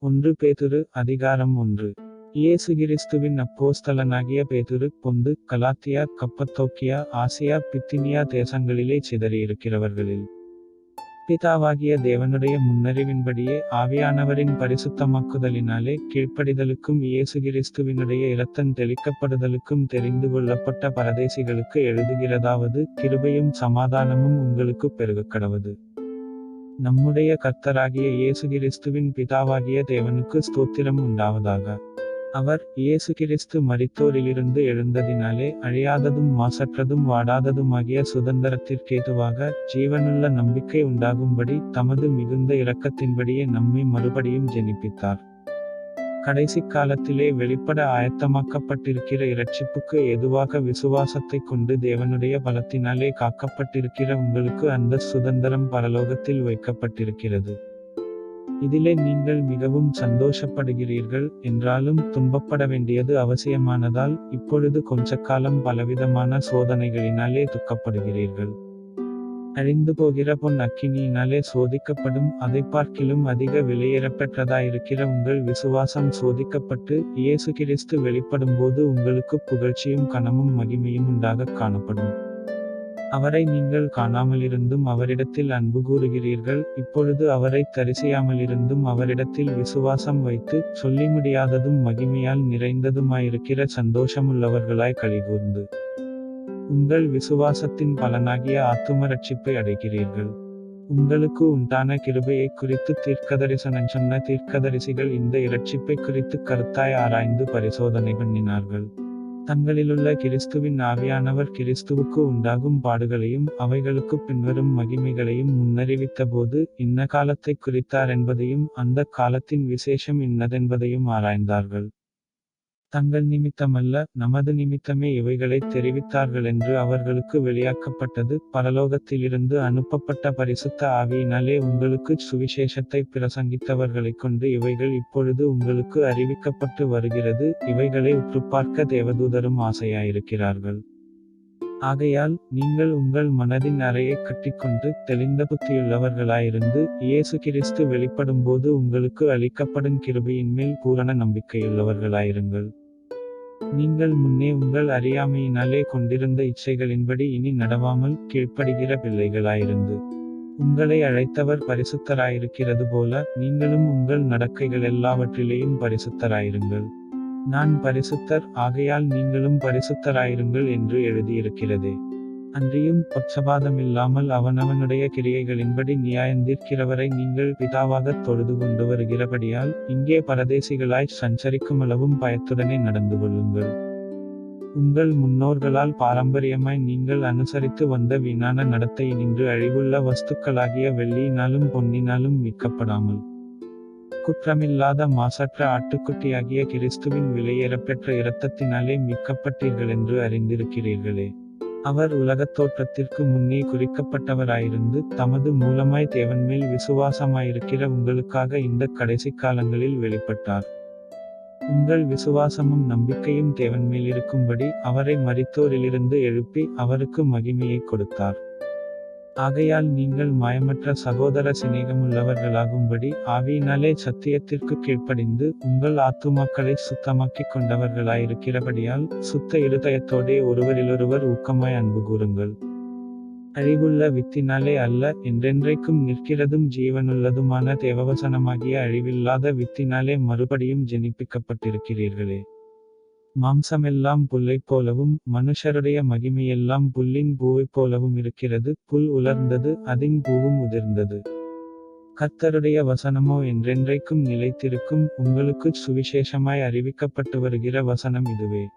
ஒன்று பேதுரு அதிகாரம் ஒன்று. இயேசு கிறிஸ்துவின் அப்போஸ்தலனாகிய பேதுரு பொந்து கலாத்தியா கப்பத்தோக்கியா ஆசியா பித்தினியா தேசங்களிலே சிதறியிருக்கிறவர்களில். பிதாவாகிய தேவனுடைய முன்னறிவின்படியே ஆவியானவரின் பரிசுத்தமாக்குதலினாலே கீழ்ப்படிதலுக்கும் இயேசு கிறிஸ்துவினுடைய இரத்தன் தெளிக்கப்படுதலுக்கும் தெரிந்து கொள்ளப்பட்ட பரதேசிகளுக்கு எழுதுகிறதாவது கிருபையும் சமாதானமும் உங்களுக்கு பெருகக்கடவது. நம்முடைய கர்த்தராகிய இயேசு கிறிஸ்துவின் பிதாவாகிய தேவனுக்கு ஸ்தோத்திரம் உண்டாவதாக. அவர் இயேசு கிறிஸ்து மரித்தோரிலிருந்து எழுந்ததினாலே அழியாததும் மாசற்றதும் வாடாததுமாகிய சுதந்திரத்திற்கேதுவாக ஜீவனுள்ள நம்பிக்கை உண்டாகும்படி தமது மிகுந்த இரக்கத்தின்படியே நம்மை மறுபடியும் ஜெனிப்பித்தார். கடைசி காலத்திலே வெளிப்பட ஆயத்தமாக்கப்பட்டிருக்கிற இரட்சிப்புக்கு எதுவாக விசுவாசத்தை கொண்டு தேவனுடைய பலத்தினாலே காக்கப்பட்டிருக்கிற உங்களுக்கு அந்த சுதந்திரம் பரலோகத்தில் வைக்கப்பட்டிருக்கிறது. இதிலே நீங்கள் மிகவும் சந்தோஷப்படுகிறீர்கள் என்றாலும் துன்பப்பட வேண்டியது அவசியமானதால் இப்பொழுது கொஞ்ச காலம் பலவிதமான சோதனைகளினாலே துக்கப்படுகிறீர்கள். அழிந்து போகிற பொன் அக்கினியினாலே சோதிக்கப்படும். அதை பார்க்கிலும் அதிக விலையேறப்பெற்றதாயிருக்கிற உங்கள் விசுவாசம் சோதிக்கப்பட்டு இயேசு கிறிஸ்து வெளிப்படும்போது உங்களுக்கு புகழ்ச்சியும் கனமும் மகிமையும் உண்டாக காணப்படும். அவரை நீங்கள் காணாமலிருந்தும் அவரிடத்தில் அன்பு கூறுகிறீர்கள். இப்பொழுது அவரை தரிசியாமலிருந்தும் அவரிடத்தில் விசுவாசம் வைத்து சொல்லி முடியாததும் மகிமையால் நிறைந்ததுமாயிருக்கிற சந்தோஷமுள்ளவர்களாய் கலிகூர்ந்து உங்கள் விசுவாசத்தின் பலனாகிய ஆத்தும ரட்சிப்பை அடைகிறீர்கள். உங்களுக்கு உண்டான கிருபையை குறித்து தீர்க்கதரிசனம் சொன்ன தீர்க்கதரிசிகள் இந்த இரட்சிப்பை குறித்து கருத்தாய் ஆராய்ந்து பரிசோதனை பண்ணினார்கள். தங்களிலுள்ள கிறிஸ்துவின் ஆவியானவர் கிறிஸ்துவுக்கு உண்டாகும் பாடுகளையும் அவைகளுக்கு பின்வரும் மகிமைகளையும் முன்னறிவித்த போது இன்ன காலத்தை குறித்தார் என்பதையும் அந்த காலத்தின் விசேஷம் இன்னதென்பதையும் ஆராய்ந்தார்கள். தங்கள் நிமித்தமல்ல நமது நிமித்தமே இவைகளை தெரிவித்தார்கள் என்று அவர்களுக்கு வெளியாக்கப்பட்டது. பரலோகத்திலிருந்து அனுப்பப்பட்ட பரிசுத்த ஆவியினாலே உங்களுக்கு சுவிசேஷத்தை பிரசங்கித்தவர்களைக் கொண்டு இவைகள் இப்பொழுது உங்களுக்கு அறிவிக்கப்பட்டு வருகிறது. இவைகளை உற்றுப்பார்க்க தேவதூதரும் ஆசையாயிருக்கிறார்கள். ஆகையால் நீங்கள் உங்கள் மனதின் அறையை கட்டிக்கொண்டு தெளிந்த புத்தியுள்ளவர்களாயிருந்து இயேசு கிறிஸ்து வெளிப்படும்போது உங்களுக்கு அளிக்கப்படும் கிருபையின் மேல் பூரண நம்பிக்கையுள்ளவர்களாயிருங்கள். நீங்கள் முன்னே உங்கள் அறியாமையினாலே கொண்டிருந்த இச்சைகளின்படி இனி நடவாமல் கீழ்ப்படுகிற பிள்ளைகளாயிருந்து. உங்களை அழைத்தவர் பரிசுத்தராயிருக்கிறது போல நீங்களும் உங்கள் நடக்கைகள் எல்லாவற்றிலேயும் பரிசுத்தராயிருங்கள். நான் பரிசுத்தர் ஆகையால் நீங்களும் பரிசுத்தராயிருங்கள் என்று எழுதியிருக்கிறது. அன்றியும் பட்சபாதமில்லாமல் அவனவனுடைய கிரியைகளின்படி நியாயந்தீர்க்கிறவரை நீங்கள் பிதாவாகத் தொழுது கொண்டு வருகிறபடியால் இங்கே பரதேசிகளாய் சஞ்சரிக்கும் அளவும் பயத்துடனே நடந்து கொள்ளுங்கள். உங்கள் முன்னோர்களால் பாரம்பரியமாய் நீங்கள் அனுசரித்து வந்த வீணான நடத்தையினின்று அழிவுள்ள வஸ்துக்களாகிய வெள்ளியினாலும் பொன்னினாலும் மீட்கப்படாமல். குற்றமில்லாத மாசற்ற ஆட்டுக்குட்டியாகிய கிறிஸ்துவின் விலையேறப்பெற்ற இரத்தத்தினாலே மீட்கப்பட்டீர்கள் என்று அறிந்திருக்கிறீர்களே. அவர் உலகத் தோற்றத்திற்கு முன்னே குறிக்கப்பட்டவராயிருந்து தமது மூலமாய் தேவன் மேல் விசுவாசமாயிருக்கிற உங்களுக்காக இந்த கடைசி காலங்களில் வெளிப்பட்டார். உங்கள் விசுவாசமும் நம்பிக்கையும் தேவன் மேல் இருக்கும்படி அவரை மரித்தோரிலிருந்து எழுப்பி அவருக்கு மகிமையை கொடுத்தார். ஆகையால் நீங்கள் மயமற்ற சகோதர சிநேகமுள்ளவர்களாகும்படி ஆவியினாலே சத்தியத்திற்கு கீழ்ப்படிந்து உங்கள் ஆத்துமாக்களை சுத்தமாக்கிக் கொண்டவர்களாயிருக்கிறபடியால் சுத்த இருதயத்தோடே ஒருவரிலொருவர் ஊக்கமாய் அன்பு கூறுங்கள். அழிவுள்ள வித்தினாலே அல்ல என்றென்றைக்கும் நிற்கிறதும் ஜீவனுள்ளதுமான தேவவசனமாகிய அழிவில்லாத வித்தினாலே மறுபடியும் ஜெனிப்பிக்கப்பட்டிருக்கிறீர்களே. மாம்சமெல்லாம் புல்லைப் போலவும் மனுஷருடைய மகிமையெல்லாம் புல்லின் பூவைப் போலவும் இருக்கிறது. புல் உலர்ந்தது அதின் பூவும் உதிர்ந்தது. கர்த்தருடைய வசனமோ என்றென்றைக்கும் நிலைத்திருக்கும் உங்களுக்கு சுவிசேஷமாய் அறிவிக்கப்பட்டு வருகிற வசனம் இதுவே.